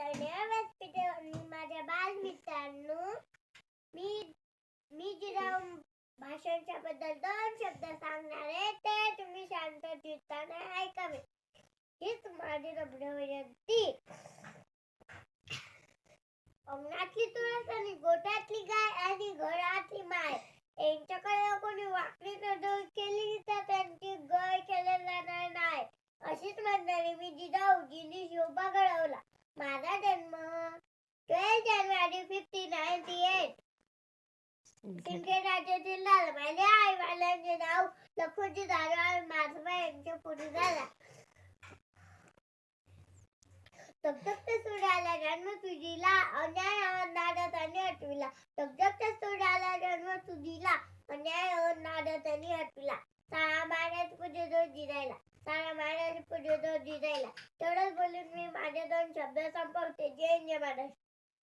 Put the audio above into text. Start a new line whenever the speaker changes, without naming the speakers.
आदरणीय व्यासपीठे आणि मी मी जे जाऊन बद्दल दोन शब्द सांगणार आहे. ते तुम्ही शांत चित्ताने ऐकावे. हीच माझी नम्र विनंती. अंगणातली तुळस आणि गोठ्यातली गाय आणि घरातली माय. यांच्याकडे कोणी वाकडी नजर केली तर त्यांची गय केले जाणार नाही. अशीच म्हणणारी मी जिजाऊजींनी शोभा माझा जन्म ट्वेल्व जानेवारी फिफ्टीन नाईन्टी एट सिंदखेड राज्यातील झाला माझ्या आई वडिलांचे नाव दादा माधवा यांच्या पुढे झाला. सूर्याला जन्म तुझीला अन्याय नाडत आणि हटविला. धगधगत्या सूर्याला जन्म तुझीला अन्याय नाडत आणि हटविला. सारा महाराज पुढे जो जिरायला. सारा महाराज पुढे दोन जिरायला तेवढंच बोलून मी माझे दोन